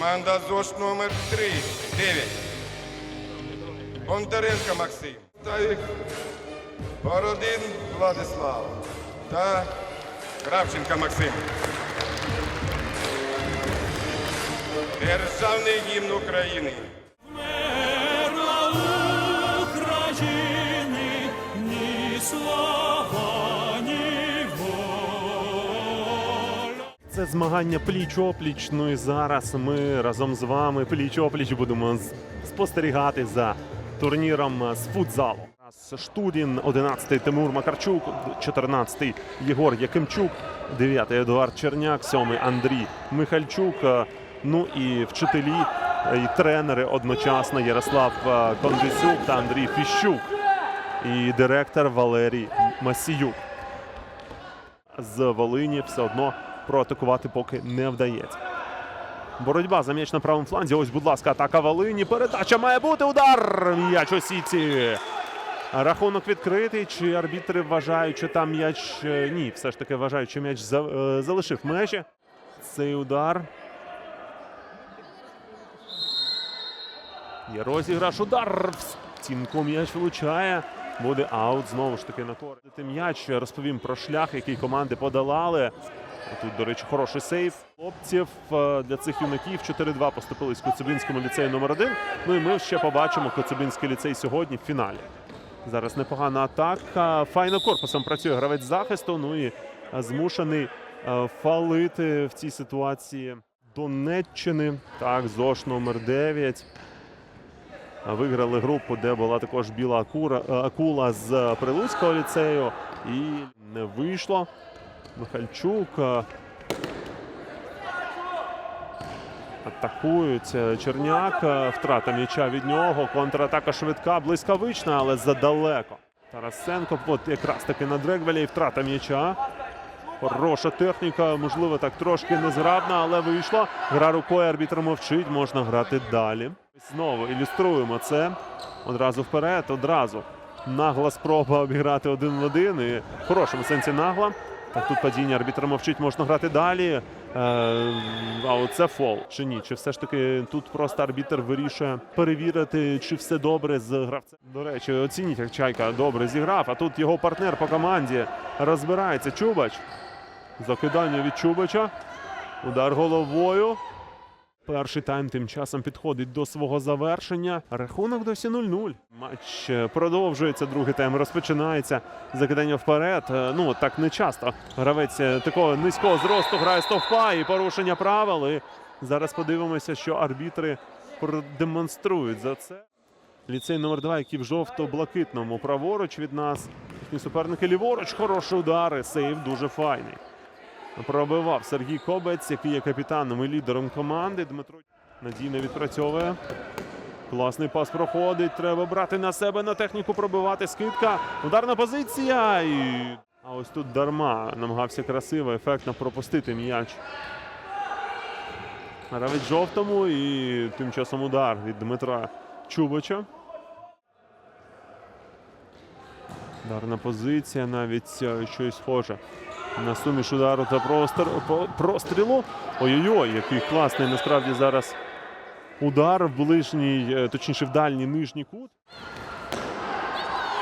Команда ЗОШ номер 3, 9. Бондаренко Максим. Та їх Бородин Владислав. Та Кравченка Максим. Державний гімн України. Це змагання пліч-опліч. Ну і зараз ми разом з вами пліч-опліч будемо спостерігати за турніром з футзалу. Раз Штудін, 11-й Тимур Макарчук, 14-й Єгор Якимчук, 9-й Едуард Черняк, 7-й Андрій Михальчук. Ну і вчителі і тренери одночасно Ярослав е, Кондисюк та Андрій Фіщук. І директор Валерій Масіюк з Волині все одно проатакувати поки не вдається. Боротьба за м'яч на правому фланзі. Ось, будь ласка, атака Волині. Передача має бути удар. М'яч у сіці. Рахунок відкритий. Чи арбітри вважають, що там м'яч. е, Ні, все ж таки вважають, що м'яч е, залишив межі. Цей удар. Є розіграш. Удар. В стінку м'яч влучає. Буде аут знову ж таки на користь. М'яч розповім про шлях, який команди подолали. Тут, до речі, хороший сейф хлопців е, для цих юнаків. 4-2 поступились Коцюбинському ліцею номер 1 Ну і ми ще побачимо Коцюбинський ліцей сьогодні в фіналі. Зараз непогана атака. Файно корпусом працює гравець захисту. Ну і е, змушений е, фалити в цій ситуації Донеччини. Так, ЗОШ номер 9. Виграли групу, де була також біла акура, е, акула з Прилуцького ліцею. І не вийшло. Михальчук. е, Атакують е, Черняк. Втрата м'яча від нього. Контратака швидка, блискавична, але задалеко. Тарасенко. От якраз таки на Дрегвелі і втрата м'яча. Хороша техніка, можливо, так трошки незграбна, але вийшло. Гра рукою арбітр мовчить, можна грати далі. Знову ілюструємо це. Одразу вперед, одразу. Нагла спроба обіграти один в один. І в хорошому сенсі нагла. Так тут падіння арбітр мовчить, можна грати далі. Е, а оце фол. Чи ні? Чи все ж таки тут просто арбітр вирішує перевірити, чи все добре з гравцем. До речі, оцініть, як чайка добре зіграв. А тут його партнер по команді розбирається. Чубач. Закидання від Чубача. Удар головою. Перший тайм тим часом підходить до свого завершення. Рахунок досі 0-0. Матч е, продовжується. Другий тайм розпочинається. Закидання вперед. Е, Ну так не часто. Гравець е, такого низького зросту грає стовпа і порушення правил. І зараз подивимося, що арбітри продемонструють за це. Ліцей номер 2 який в жовто-блакитному праворуч від нас. Їхні суперники ліворуч. Хороші удари. Сейв дуже файний. Пробивав Сергій Кобець, який є капітаном і лідером команди. Дмитро надійно відпрацьовує. Класний пас проходить. Треба брати на себе на техніку пробивати. Скидка. Ударна позиція. І... А ось тут дарма намагався красиво, ефектно пропустити м'яч. Гравець жовтому і тим часом удар від Дмитра Чубача. Ударна позиція, навіть е, щось схоже на суміш удару та прострілу. Ой-ой-ой, який класний насправді зараз удар в ближній, е, точніше в дальній нижній кут.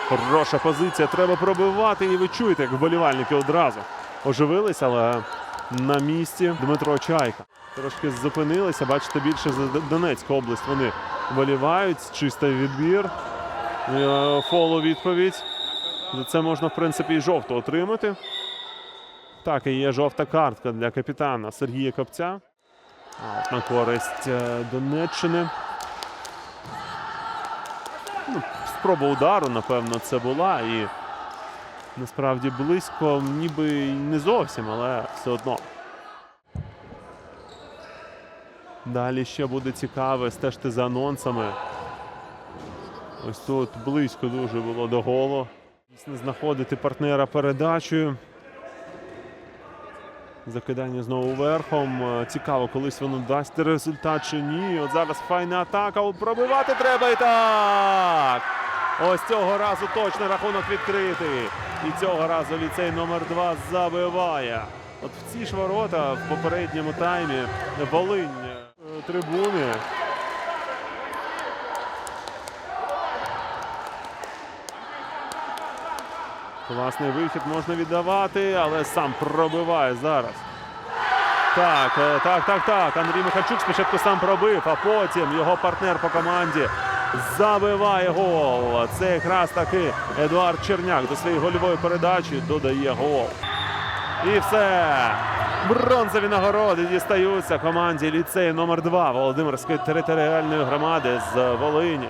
Хороша позиція, треба пробивати. І ви чуєте, як вболівальники одразу оживились, але на місці Дмитро Чайка. Трошки зупинилися. Бачите, більше за Донецьку область вони вболівають. Чистий відбір. Е, Фол у відповідь. За це можна, в принципі, і жовту отримати. Так, і є жовта картка для капітана Сергія Копця. На користь е, Донеччини. Ну, спроба удару, напевно, це була. І насправді близько, ніби й не зовсім, але все одно. Далі ще буде цікаве стежити за анонсами. Ось тут близько дуже було до голу. Знаходити партнера передачею. Закидання знову верхом. Е, Цікаво, колись воно дасть результат чи ні. От зараз файна атака. От Пробивати треба і так. Ось цього разу точно рахунок відкритий. І цього разу ліцей номер 2 забиває. От в ці ж ворота в попередньому таймі Волинь е, трибуни. Класний вихід можна віддавати, але сам пробиває зараз. Так, е, так, так, так. Андрій Михальчук спочатку сам пробив, а потім його партнер по команді забиває гол. Це якраз таки Едуард Черняк до своєї гольової передачі додає гол. І все. Бронзові нагороди дістаються команді ліцею номер 2 Володимирської територіальної громади з Волині.